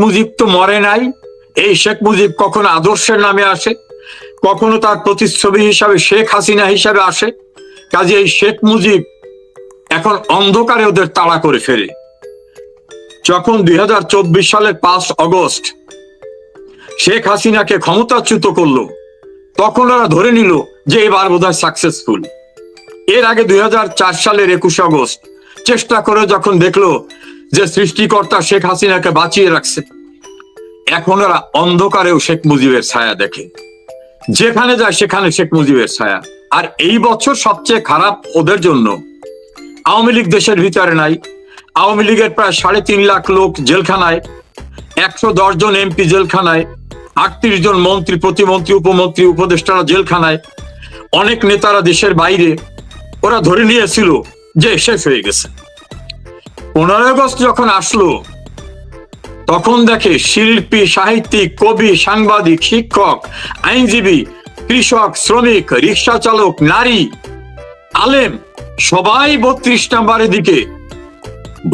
মুজিব তো মরে নাই। এই শেখ মুজিব কখনো আদর্শের নামে আসে? কখনো তার প্রতিচ্ছবি হিসাবে শেখ হাসিনা হিসাবে আসে? কাজে এই শেখ মুজিব এখন অন্ধকারে ওদের তাড়া করে ফেরে যখন দুই সালের পাঁচ অগস্ট শেখ হাসিনাকে ক্ষমতাচ্যুত করল, তখন ওরা ধরে নিল যে এবার বোধহয় সাকসেসফুল এর আগে দুই হাজার চার সালের একুশে অগস্ট চেষ্টা করে যখন দেখল যে সৃষ্টিকর্তা শেখ হাসিনাকে বাঁচিয়ে রাখছে, এখন ওরা অন্ধকারেও শেখ মুজিবের ছায়া দেখে। যেখানে যায় সেখানে শেখ মুজিবের ছায়া। আর এই বছর সবচেয়ে খারাপ ওদের জন্য, আওয়ামী লীগ দেশের ভিতরে নাই। আওয়ামী লীগের প্রায় সাড়ে তিন লাখ লোক জেলখানায়, একশো দশ জন এমপি জেলখানায়, আটত্রিশ জন মন্ত্রী, প্রতিমন্ত্রী, উপমন্ত্রী, উপদেষ্টারা জেলখানায়। অনেক নেতারা দেশের বাইরে, ওরা ধরে নিয়েছিল যে শেষ হয়ে গেছে। পনেরোই আগস্ট যখন আসলো, তখন দেখে শিল্পী, সাহিত্যিক, কবি, সাংবাদিক, শিক্ষক, আইনজীবী, কৃষক, শ্রমিক, রিক্সা চালক, নারী, আলেম, সবাই বত্রিশ নাম্বারের দিকে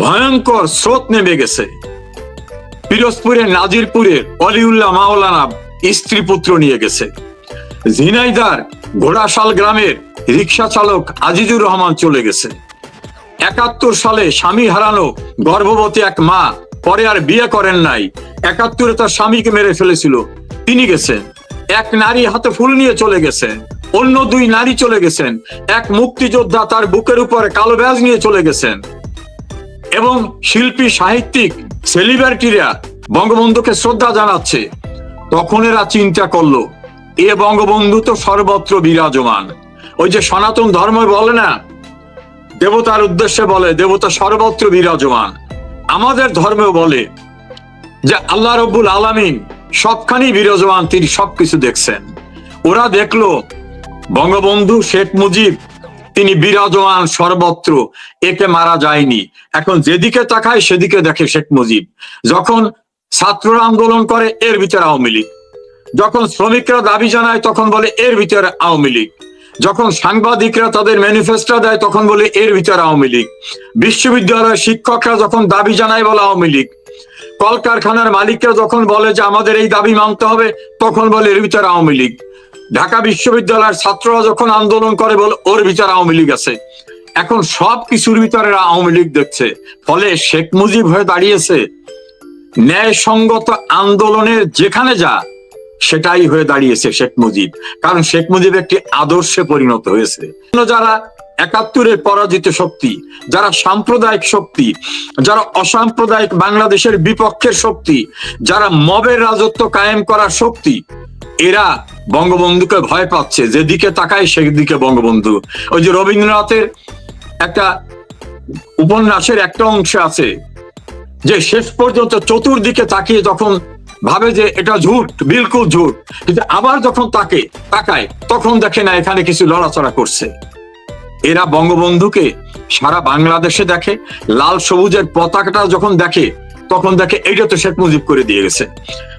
ভয়ঙ্কর স্রোত নেমে গেছে। পিরোজপুরের নাজিরপুরের অলিউল্লাহ মাওলানা স্ত্রী পুত্র নিয়ে গেছে। ঝিনাইদার ঘোড়াশাল গ্রামের রিক্সা চালক আজিজুর রহমান চলে গেছে। একাত্তর সালে স্বামী হারানো গর্ভবতী এক মা, পরে আর বিয়ে করেন নাই। একাত্তরে তার স্বামীকে মেরে ফেলেছিল। তিনি গেছেন। এক নারী হাতে ফুল নিয়ে চলে গেছেন। অন্য দুই নারী চলে গেছেন। এক মুক্তিযোদ্ধা তার বুকের উপরে কালো ব্যাজ নিয়ে চলে গেছেন। এবং শিল্পী, সাহিত্যিক, সেলিব্রিটিরা বঙ্গবন্ধুকে শ্রদ্ধা জানাচ্ছে। তখন এরা চিন্তা করল, এ বঙ্গবন্ধু তো সর্বত্র বিরাজমান। ওই যে সনাতন ধর্ম বলে না দেবতার উদ্দেশ্যে বলে, দেবতা সর্বত্র বিরাজমান। আমাদের ধর্মেও বলে যে, আল্লাহ রব্বুল আলামিন সবখানি বিরাজমান, তিনি সবকিছু দেখছেন। ওরা দেখল, বঙ্গবন্ধু শেখ মুজিব, তিনি বিরাজমান সর্বত্র, একে মারা যায়নি। এখন যেদিকে তাকায়, সেদিকে দেখে শেখ মুজিব। যখন ছাত্ররা আন্দোলন করে, এর ভিতরে আওয়ামী লীগ। যখন শ্রমিকরা দাবি জানায়, তখন বলে, এর ভিতরে আওয়ামী লীগ। যখন সাংবাদিকরা তাদের ম্যানিফেস্টো দেয়, তখন বলে, এর ভিতরে আওয়ামী লীগ। বিশ্ববিদ্যালয়ের শিক্ষকরা যখন দাবি জানায়, বলে আওয়ামী লীগ। কলকারখানার মালিকরা যখন বলে যে, আমাদের এই দাবি মানতে হবে, তখন বলে, এর ভিতরে আওয়ামী লীগ। ঢাকা বিশ্ববিদ্যালয়ের ছাত্ররা যখন আন্দোলন করে, বলে, ওর ভিতরে আওয়ামী লীগ আছে। এখন সব কিছুর ভিতরে আওয়ামী লীগ দেখছে। ফলে শেখ মুজিব হয়ে দাঁড়িয়েছে। ন্যায়সঙ্গত আন্দোলনের যেখানে যা সেটাই হয়ে দাঁড়িয়েছে শেখ মুজিব। কারণ শেখ মুজিব একটি আদর্শে পরিণত হয়েছে। যারা একাত্তরের পরাজিত শক্তি, যারা সাম্প্রদায়িক শক্তি, যারা অসাম্প্রদায়িক বাংলাদেশের বিপক্ষের শক্তি, যারা মবের রাজত্ব কায়েম করার শক্তি, এরা বঙ্গবন্ধুকে ভয় পাচ্ছে, যেদিকে তাকায় সেদিকে বঙ্গবন্ধু। ওই যে রবীন্দ্রনাথের একটা উপন্যাসের একটা অংশ আছে, যে শেষ পর্যন্ত চতুর্দিকে তাকিয়ে যখন ভাবে যে এটা ঝুট, বিলকুল ঝুট। কিন্তু আবার যখন তাকে তাকায়, তখন দেখে না এখানে কিছু লড়াচড়া করছে। এরা বঙ্গবন্ধুকে সারা বাংলাদেশে দেখে, লাল সবুজের পতাকাটা যখন দেখে, তখন দেখে এইটা তো শেখ মুজিব করে দিয়ে গেছে।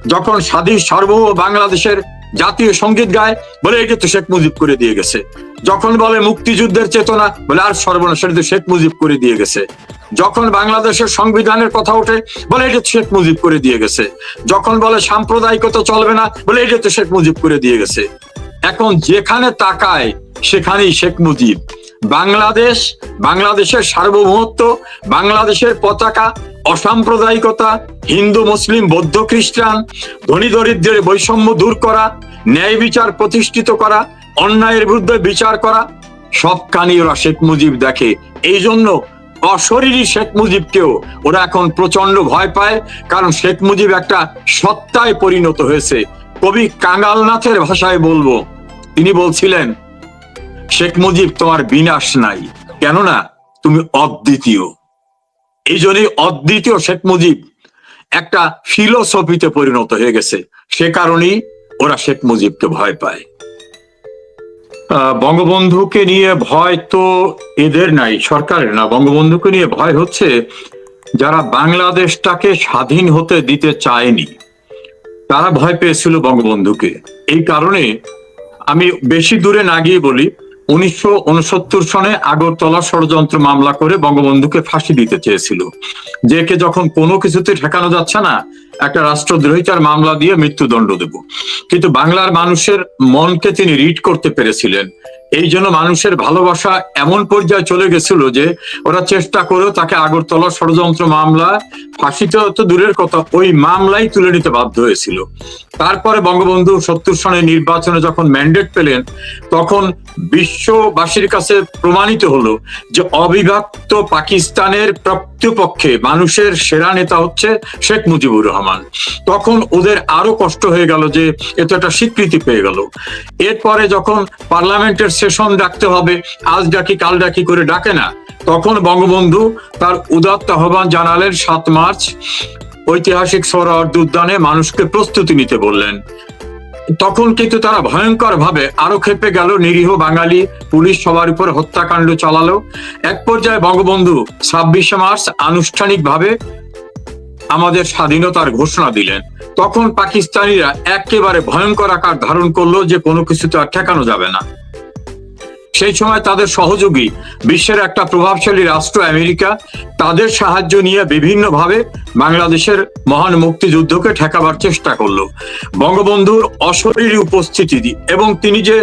যখন স্বাধীন সার্বভৌম বাংলাদেশের জাতীয় সংগীত গায়, বলে এটা তো শেখ মুজিব করে দিয়ে গেছে। যখন বলে মুক্তিযুদ্ধের চেতনা, বলে আর সর্বনাশ শেখ মুজিব করে দিয়ে গেছে। যখন বাংলাদেশের সংবিধানের কথা ওঠে, বলে এটা শেখ মুজিব করে দিয়ে গেছে। যখন বলে সাম্প্রদায়িকতা চলবে না, বলে এটা তো শেখ মুজিব করে দিয়ে গেছে। এখন যেখানে তাকায়, সেখানেই শেখ মুজিব। বাংলাদেশ, বাংলাদেশের সার্বভৌমত্ব, বাংলাদেশের পতাকা, অসাম্প্রদায়িকতা, হিন্দু, মুসলিম, বৌদ্ধ, খ্রিস্টান, ধনী, দরিদ্রের বৈষম্য দূর করা, ন্যায় বিচার প্রতিষ্ঠিত করা, অন্যায়ের বিরুদ্ধে বিচার করা সব কানি ওরা শেখ মুজিব দেখে। এই জন্য অশরীরী শেখ মুজিবকেও। ওরা এখন প্রচণ্ড ভয় পায়, কারণ শেখ মুজিব একটা সত্তায় পরিণত হয়েছে। কবি কাঙ্গালনাথের ভাষায় বলব, তিনি বলছিলেন, শেখ মুজিব তোমার বিনাশ নাই, কেননা তুমি অদ্বিতীয়। এই জন্যই অদ্বিতীয় শেখ মুজিব একটা ফিলোসফিতে পরিণত হয়ে গেছে। সে কারণেই ওরা শেখ মুজিবকে ভয় পায়। বঙ্গবন্ধুকে নিয়ে ভয় তো এদের নাই, সরকারের না। বঙ্গবন্ধুকে নিয়ে ভয় হচ্ছে যারা বাংলাদেশটাকে স্বাধীন হতে দিতে চায়নি। তারা ভয় পেয়েছিল বঙ্গবন্ধুকে। এই কারণে আমি বেশি দূরে না গিয়ে বলি, উনিশশো উনসত্তর সনে আগরতলা ষড়যন্ত্র মামলা করে বঙ্গবন্ধুকে ফাঁসি দিতে চেয়েছিল। যে কে যখন কোনো কিছুতে ঠেকানো যাচ্ছে না একটা রাষ্ট্রদ্রোহিতার মামলা দিয়ে মৃত্যুদণ্ড দেব। কিন্তু বাংলার মানুষের মনকে তিনি রিড করতে পেরেছিলেন। এই জন্য মানুষের ভালোবাসা এমন পর্যায়ে চলে গেছিল যে ওরা চেষ্টা করেও তাকে আগরতলা ষড়যন্ত্র মামলা ফাঁসিতে তো দূরের কথা, ওই মামলাই তুলে নিতে বাধ্য হয়েছিল। তারপরে বঙ্গবন্ধু সত্তর সনের নির্বাচনে যখন ম্যান্ডেট পেলেন, তখন বিশ্ববাসীর কাছে প্রমাণিত হলো যে অবিভক্ত পাকিস্তানের প্রকৃতপক্ষে মানুষের সেরা নেতা হচ্ছে শেখ মুজিবুর রহমান। তখন ওদের আরও কষ্ট হয়ে গেল যে এত একটা স্বীকৃতি পেয়ে গেল। এরপরে যখন পার্লামেন্টের সেশন ডাকতে হবে, আজ ডাকি, কাল ডাকি করে ডাকে না। তখন বঙ্গবন্ধু তার উদাত্ত আহ্বান জানালেন, সাত মার্চ ঐতিহাসিক সৌরার্দ উদ্যানে মানুষকে প্রস্তুতি নিতে বললেন। তখন কিন্তু তারা ভয়ঙ্কর ভাবে আরও খেপে গেল, নিরীহ বাঙালি পুলিশ সবার উপর হত্যাকাণ্ড চালালো। এক পর্যায়ে বঙ্গবন্ধু ছাব্বিশে মার্চ আনুষ্ঠানিকভাবে আমাদের স্বাধীনতার ঘোষণা দিলেন। তখন পাকিস্তানিরা একেবারে ভয়ঙ্কর আকার ধারণ করল যে কোনো কিছুতে আর ঠেকানো যাবে না। সেই সময় তাদের সহযোগী বিশ্বের একটা প্রভাবশালী রাষ্ট্র আমেরিকা, তাদের সাহায্য নিয়ে বিভিন্নভাবে বাংলাদেশের মহান মুক্তিযুদ্ধকে ঠেকাবার চেষ্টা করল। বঙ্গবন্ধুর অশরীরী উপস্থিতি এবং তিনি যে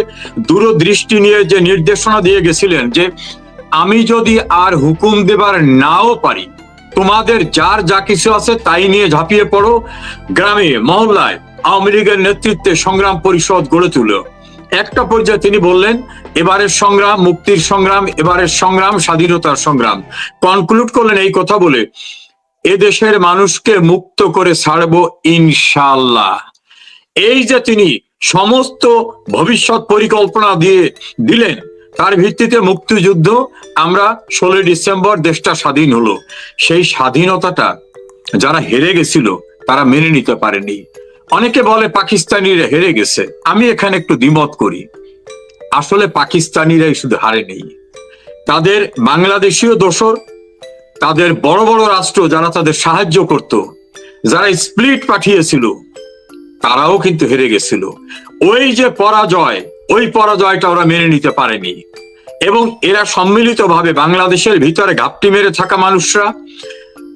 দূরদৃষ্টি নিয়ে যে নির্দেশনা দিয়ে গেছিলেন যে, আমি যদি আর হুকুম দেবার নাও পারি, তোমাদের যার যা কিছু আছে তাই নিয়ে ঝাঁপিয়ে পড়ো। গ্রামে, মহল্লায় আওয়ামী লীগের নেতৃত্বে সংগ্রাম পরিষদ গড়ে তুলো একটা পর্যায়ে তিনি বললেন, এবারের সংগ্রাম, মুক্তির সংগ্রাম, এবারের সংগ্রাম, স্বাধীনতার সংগ্রাম। কনক্লুড করলেন এই কথা বলে এদেশের মানুষকে মুক্ত করে ছাড়বো ইনশাল্লাহ এই যে তিনি সমস্ত ভবিষ্যৎ পরিকল্পনা দিয়ে দিলেন, তার ভিত্তিতে মুক্তিযুদ্ধ আমরা ষোলোই ডিসেম্বর দেশটা স্বাধীন হলো। সেই স্বাধীনতাটা যারা হেরে গেছিল, তারা মেনে নিতে পারেনি। অনেকে বলে পাকিস্তানিরা হেরে গেছে। আমি এখানে একটু দ্বিমত করি। আসলে পাকিস্তানিরাই শুধু হারে নেই। তাদের বাংলাদেশীয় দোসর তাদের বড় বড় রাষ্ট্র যারা তাদের সাহায্য করত, যারা স্প্লিট পাঠিয়েছিল, তারাও কিন্তু হেরে গেছিল। ওই যে পরাজয়, ওই পরাজয়টা ওরা মেনে নিতে পারেনি। এবং এরা সম্মিলিতভাবে বাংলাদেশের ভিতরে ঘাপটি মেরে থাকা মানুষরা,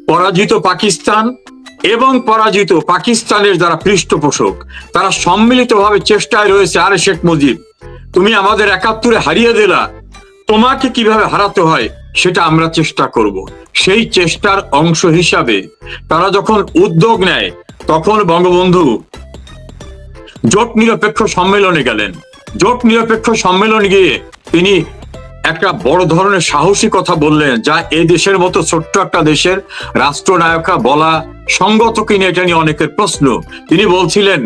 পরাজিত পাকিস্তান এবং পরাজিত পাকিস্তানের যারা পৃষ্ঠপোষক, তারা সম্মিলিতভাবে চেষ্টায় রয়েছে আরে শেখ মুজিব, তুমি আমাদের একাত্তরে হারিয়ে দিলা, তোমাকে কীভাবে হারাতে হয় সেটা আমরা চেষ্টা করব। সেই চেষ্টার অংশ হিসাবে তারা যখন উদ্যোগ নেয়, তখন বঙ্গবন্ধু জোট নিরপেক্ষ সম্মেলনে গেলেন। জোট নিরপেক্ষ সম্মেলনে গিয়ে তিনি একটা বড় ধরনের সাহসী কথা বললেন, যা এই দেশের মতো ছোট্ট একটা দেশের রাষ্ট্রনায়করা বলা সঙ্গত কিনা এটা নিয়ে অনেকের প্রশ্ন। তিনি বলছিলেন,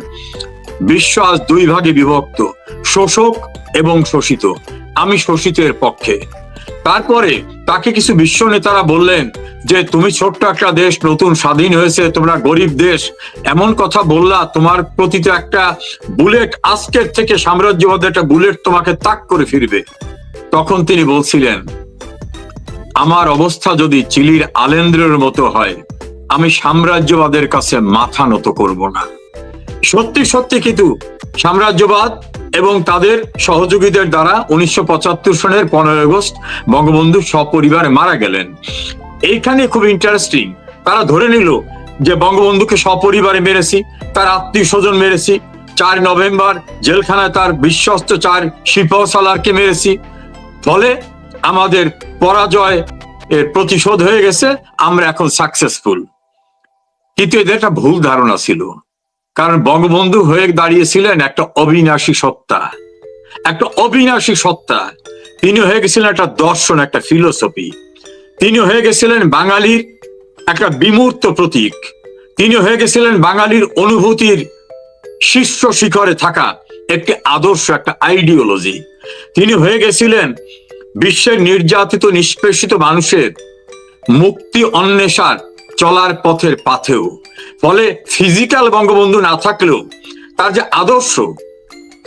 বিশ্ব আজ দুই ভাগে বিভক্ত, শোষক এবং শোষিত। আমি শোষিতের পক্ষে। তারপরে তাকে কিছু বিশ্ব নেতারা বললেন, যে তুমি ছোট্ট একটা দেশ, নতুন, স্বাধীন হয়েছে, তোমরা গরিব দেশ। এমন কথা বললা, তোমার প্রতি তো একটা বুলেট, আজকের থেকে সাম্রাজ্যবাদের একটা বুলেট তোমাকে তাক করে ফিরবে। তখন তিনি বলছিলেন, আমার অবস্থা যদি চিলির আলেন্দ্রের মতো হয়, আমি সাম্রাজ্যবাদের কাছে মাথা নত করব না। সত্যি সত্যি কিন্তু সাম্রাজ্যবাদ এবং তাদের সহযোগীদের দ্বারা উনিশশো সনের পনেরোই আগস্ট বঙ্গবন্ধু সপরিবারে মারা গেলেন। এইখানে খুব ইন্টারেস্টিং তারা ধরে নিল যে বঙ্গবন্ধুকে সপরিবারে মেরেছি, তার আত্মীয় স্বজন মেরেছি, চার নভেম্বর জেলখানায় তার বিশ্বস্ত চার শিল্প মেরেছি ফলে আমাদের পরাজয় এর প্রতিশোধ হয়ে গেছে, আমরা এখন সাকসেসফুল কিন্তু এদের একটা ভুল ধারণা ছিল। কারণ বঙ্গবন্ধু হয়ে দাঁড়িয়েছিলেন একটা অবিনাশী সত্তা। একটা অবিনাশী সত্তা। তিনি হয়ে গেছিলেন একটা দর্শন, একটা ফিলোসফি তিনি হয়ে গেছিলেন বাঙালির একটা বিমূর্ত প্রতীক। তিনি হয়ে গেছিলেন বাঙালির অনুভূতির শীর্ষ শিখরে থাকা একটি আদর্শ, একটা আইডিওলজি তিনি হয়ে গেছিলেন বিশ্বের নির্যাতিত, নিষ্পেষিত মানুষের মুক্তি অন্বেষার চলার পথের পাথেও। ফলে ফিজিক্যাল বঙ্গবন্ধু না থাকলেও তার যে আদর্শ,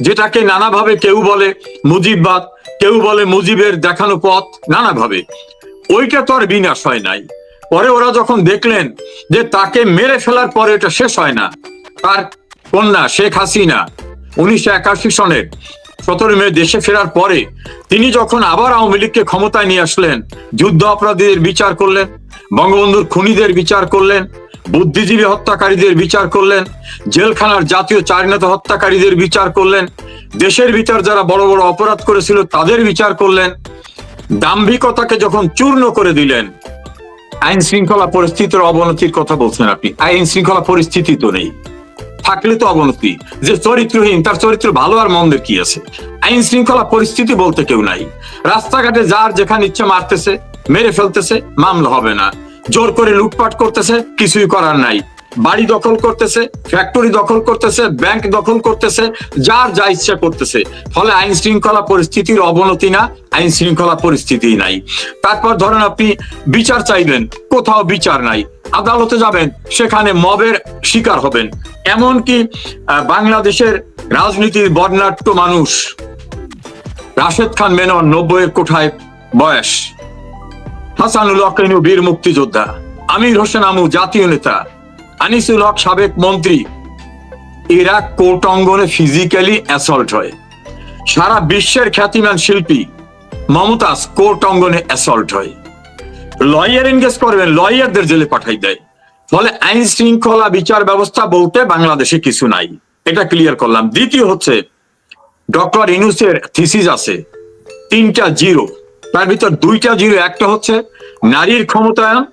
যেটাকে নানাভাবে কেউ বলে মুজিববাদ, কেউ বলে মুজিবের দেখানো পথ, নানাভাবে, ওইটা তো আর বিনাশ হয় নাই। পরে ওরা যখন দেখলেন যে তাকে মেরে ফেলার পরে এটা শেষ হয় না, তার কন্যা শেখ হাসিনা, উনিশশো একাশি সনের সতেরো মে দেশে ফেরার পরে তিনি যখন আবার আওয়ামী লীগকে ক্ষমতায় নিয়ে আসলেন, যুদ্ধ অপরাধীদের বিচার করলেন, বঙ্গবন্ধুর খুনিদের বিচার করলেন, বুদ্ধিজীবী হত্যাকারীদের বিচার করলেন, জেলখানার জাতীয় চারিনাত হত্যাকারীদের বিচার করলেন, দেশের ভিতর যারা বড় বড় অপরাধ করেছিল তাদের বিচার করলেন, দাম্ভিকতাকে যখন চূর্ণ করে দিলেন, আইন শৃঙ্খলা পরিস্থিতির অবনতির কথা বলছেন আপনি। আইন শৃঙ্খলা পরিস্থিতি তো নেই। থাকলে তো অবনতি। যে চরিত্রহীন, তার চরিত্র ভালো আর মন্দের কি আছে? আইন শৃঙ্খলা পরিস্থিতি বলতে কেউ নাই। রাস্তাঘাটে যার যেখানে ইচ্ছে মারতেছে, মেরে ফেলতেছে, মামলা হবে না। জোর করে লুটপাট করতেছে, কিছুই করার নাই। বাড়ি দখল করতেছে ফ্যাক্টরি দখল করতেছে ব্যাংক দখল করতেছে, যার যা ইচ্ছা করতেছে। ফলে আইন শৃঙ্খলা পরিস্থিতির অবনতি না, আইন শৃঙ্খলা পরিস্থিতি নাই। তারপর ধরেন আপনি বিচার চাইবেন, কোথাও বিচার নাই। আদালতে যাবেন, সেখানে মবের শিকার হবেন। এমনকি বাংলাদেশের রাজনীতির বর্ণাঢ্য মানুষ, রাশেদ খান মেনন নব্বইয়ের কোঠায় বয়স। হাসানুল হক বীর মুক্তিযোদ্ধা। আমির হোসেন আমু জাতীয় নেতা। আনিসুল হক সাবেক মন্ত্রী। এরা কোর্ট অঙ্গনে ফিজিক্যালি অ্যাসল্ট হয়। সারা বিশ্বের খ্যাতিমান শিল্পী মমতাজ কোর্ট অঙ্গনে অ্যাসল্ট হয়। লয়ার এনগেজ করবেন লয়ারদের জেলে পাঠাই দেয়। ফলে আইন শৃঙ্খলা বিচার ব্যবস্থা বলতে বাংলাদেশে কিছু নাই। এটা ক্লিয়ার করলাম। দ্বিতীয় হচ্ছে, ডক্টর ইনুসের থিসিস আছে। তিনটা জিরো। তার ভিতর দুইটা জিরো, একটা হচ্ছে নারীর ক্ষমতায়ন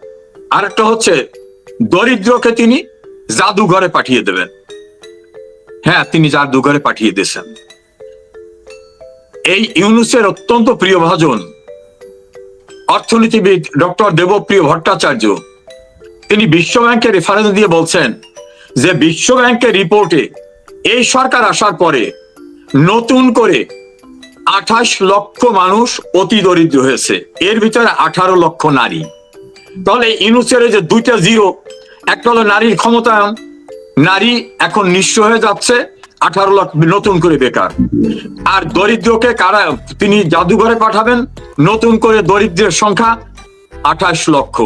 আর একটা হচ্ছে দরিদ্রকে তিনি জাদুঘরে পাঠিয়ে দেবেন। হ্যাঁ তিনি জাদুঘরে পাঠিয়ে দিয়েছেন। এই ইউনুসের অত্যন্ত প্রিয় ভাজন অর্থনীতিবিদ ডক্টর দেবপ্রিয় ভট্টাচার্য, তিনি বিশ্ব ব্যাংকের রেফারেন্স দিয়ে বলছেন যে, বিশ্ব ব্যাংকের রিপোর্টে এই সরকার আসার পরে নতুন করে আঠাশ লক্ষ মানুষ অতি দরিদ্র হয়েছে। এর ভিতরে আঠারো লক্ষ নারী। তাহলে ইনুসের যে দুইটা জিরো একটা হলো নারীর ক্ষমতায়ন। নারী এখন নিঃস্ব হয়ে যাচ্ছে, আঠারো লক্ষ নতুন করে বেকার। আর দরিদ্রকে কারা, তিনি জাদুঘরে পাঠাবেন, নতুন করে দরিদ্রের সংখ্যা আঠাশ লক্ষ।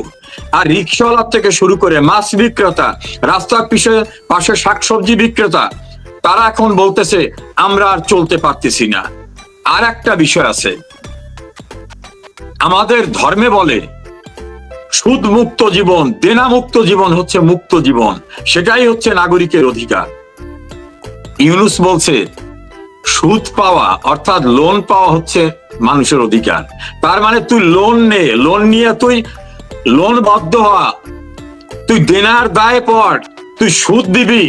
আর রিক্সাওয়ালার থেকে শুরু করে মাছ বিক্রেতা, রাস্তার পিছে পাশে শাকসবজি বিক্রেতা, তারা এখন বলতেছে, আমরা আর চলতে পারতেছি না। আর একটা বিষয় আছে, আমাদের ধর্মে বলে সুদ মুক্ত জীবন দেনা মুক্ত জীবন হচ্ছে মুক্ত জীবন। সেটাই হচ্ছে নাগরিকের অধিকার। ইউনুস বলছে সুদ পাওয়া অর্থাৎ লোন পাওয়া হচ্ছে মানুষের অধিকার। তার মানে তুই লোন নে লোন নিয়ে তুই লোন বাধ্য হওয়া তুই দেনার দায় পড় তুই সুদ দিবি।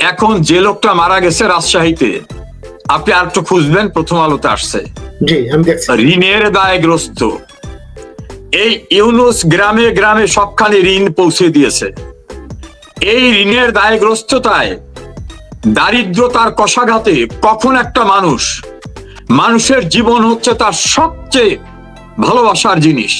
এখন যে লোকটা মারা গেছে রাজশাহীতে আপনি আর একটু খুঁজবেন প্রথম আলোতে আসছে। ঋণের দায়গ্রস্ত। এই ইউনুস গ্রামে গ্রামে সবখানে ঋণ পৌঁছে দিয়েছে। এই ঋণের দায়গ্রস্ততায় দারিদ্রতার কষাঘাতে কখন একটা মানুষ মানুষের জীবন হচ্ছে তার সবচেয়ে ভালোবাসার জিনিস।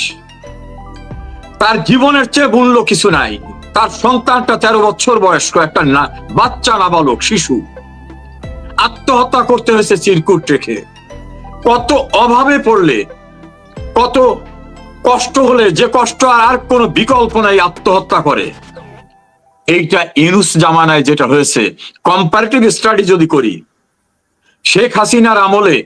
তার জীবনের চেয়ে মূল্য কিছু নাই। তার সন্তানটা তেরো বছর বয়স্ক, একটা না, বাচ্চা নাবালক, শিশু। আত্মহত্যা করতে হয়েছে চিরকুট রেখে। কত অভাবে পড়লে, কত কষ্ট হলে যে কষ্ট আর কোনো বিকল্প নাই আত্মহত্যা করে। এইটা ইনুস জামানায় যেটা হয়েছে কম্পারেটিভ স্টাডি যদি করি, শেখ হাসিনার আমলে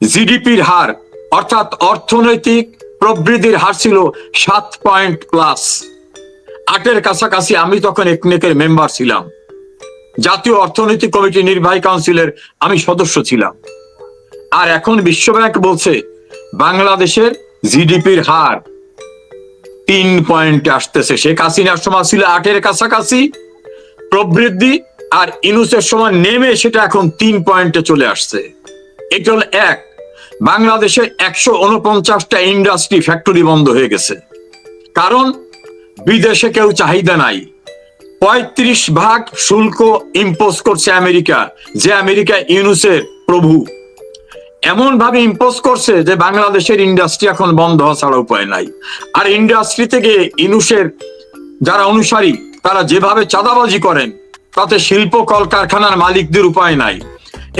জিডিপির হার, অর্থাৎ অর্থনৈতিক প্রবৃদ্ধির হার ছিল সাত পয়েন্ট প্লাস আটের কাছাকাছি আমি তখন একনেকের মেম্বার ছিলাম। জাতীয় অর্থনৈতিক কমিটি নির্বাহী কাউন্সিলের আমি সদস্য ছিলাম। আর এখন বিশ্বব্যাংক বলছে, বাংলাদেশের জিডিপির হার তিন পয়েন্টে আসতেছে। শেখ হাসিনার সময় ছিল আটের কাছাকাছি, প্রবৃদ্ধি আর ইনুসের সময় নেমে সেটা এখন তিন পয়েন্টে চলে আসছে। এটা হলো এক। বাংলাদেশে একশো উনপঞ্চাশটা ইন্ডাস্ট্রি ফ্যাক্টরি বন্ধ হয়ে গেছে। কারণ বিদেশে কেউ চাহিদা নাই। পঁয়ত্রিশ ভাগ শুল্ক ইম্পোজ করছে আমেরিকা, যে আমেরিকা ইউনুসের প্রভু। এমন ভাবে ইম্পোজ করছে যে বাংলাদেশের ইন্ডাস্ট্রি এখন বন্ধ হওয়া ছাড়া উপায় নাই। আর ইন্ডাস্ট্রি থেকে ইনুসের যারা অনুসারী, তারা যেভাবে চাঁদাবাজি করেন, তাতে শিল্প কলকারখানার মালিকদের উপায় নাই।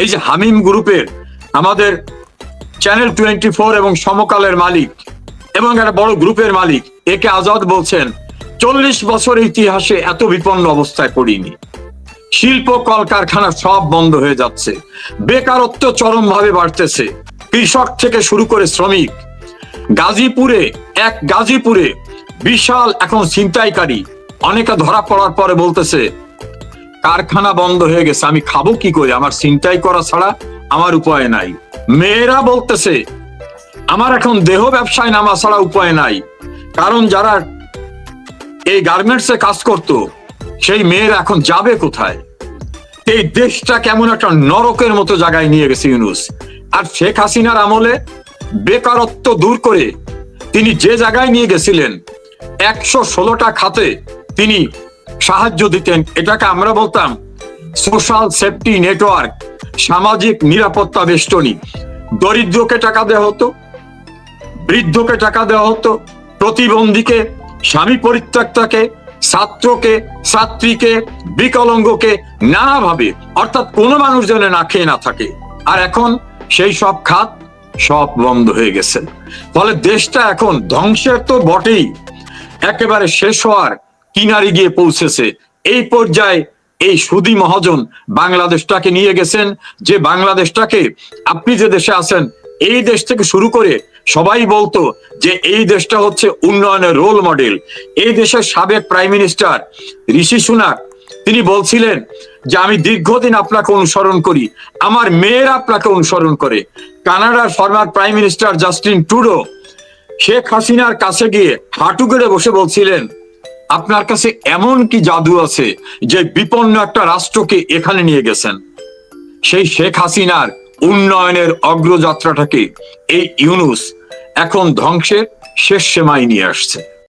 এই যে হামিম গ্রুপের আমাদের চ্যানেল টোয়েন্টি ফোর এবং সমকালের মালিক এবং একটা বড় গ্রুপের মালিক একে আজাদ বলছেন, চল্লিশ বছর ইতিহাসে এত বিপন্ন অবস্থায় পড়িনি। শিল্প, কলকারখানা সব বন্ধ হয়ে যাচ্ছে। বেকারত্ব চরম ভাবে বাড়তেছে। কৃষক থেকে শুরু করে শ্রমিক। গাজীপুরে, এক গাজীপুরে বিশাল এখন ছিনতাইকারী। অনেকে ধরা পড়ার পরে বলতেছে, কারখানা বন্ধ হয়ে গেছে, আমি খাব কি করে? আমার ছিনতাই করা ছাড়া আমার উপায় নাই। মেয়েরা বলতেছে, আমার এখন দেহ ব্যবসায় নামা ছাড়া উপায় নাই। কারণ যারা এই গার্মেন্টসে কাজ করত সেই মেয়েরা এখন যাবে কোথায়? এই দেশটা কেমন একটা নরকের মতো জায়গায় নিয়ে গেছে ইউনুস। আর শেখ হাসিনার আমলে বেকারত্ব দূর করে তিনি যে জায়গায় নিয়ে গেছিলেন, একশো ষোলোটা খাতে তিনি সাহায্য দিতেন। এটাকে আমরা বলতাম সোশ্যাল সেফটি নেটওয়ার্ক সামাজিক নিরাপত্তা বেষ্টনী। দরিদ্রকে টাকা দেওয়া হতো, বৃদ্ধকে টাকা দেওয়া হতো, প্রতিবন্ধীকে, স্বামী পরিত্যক্তাকে ছাত্রকে, ছাত্রীকে, বিকলঙ্গকে নানাভাবে, অর্থাৎ কোনো মানুষ যেন না খেয়ে না থাকে। আর এখন সেই সব খাত সব বন্ধ হয়ে গেছে। ফলে দেশটা এখন ধ্বংসের তো বটেই। একেবারে শেষ হওয়ার কিনারে গিয়ে পৌঁছেছে। এই পর্যায়ে এই সুদি মহাজন বাংলাদেশটাকে নিয়ে গেছেন, যে বাংলাদেশটাকে আপনি যে দেশে আছেন, এই দেশ থেকে শুরু করে সবাই বলতো যে এই দেশটা হচ্ছে উন্নয়নের রোল মডেল এই দেশের সাবেক প্রাইম মিনিস্টার ঋষি সুনাক, তিনি বলছিলেন যে, আমি দীর্ঘদিন আপনাকে অনুসরণ করি। আমার মেয়েরা আপনাকে অনুসরণ করে। কানাডার ফর্মার প্রাইম মিনিস্টার জাস্টিন টুডো শেখ হাসিনার কাছে গিয়ে হাঁটু গেড়ে বসে বলছিলেন, আপনার কাছে এমন কি জাদু আছে যে, বিপন্ন একটা রাষ্ট্রকে এখানে নিয়ে গেছেন? সেই শেখ হাসিনার উন্নয়নের অগ্রযাত্রাটাকে এই ইউনুস এখন ধ্বংসের শেষ সেমায় নিয়ে আসছে।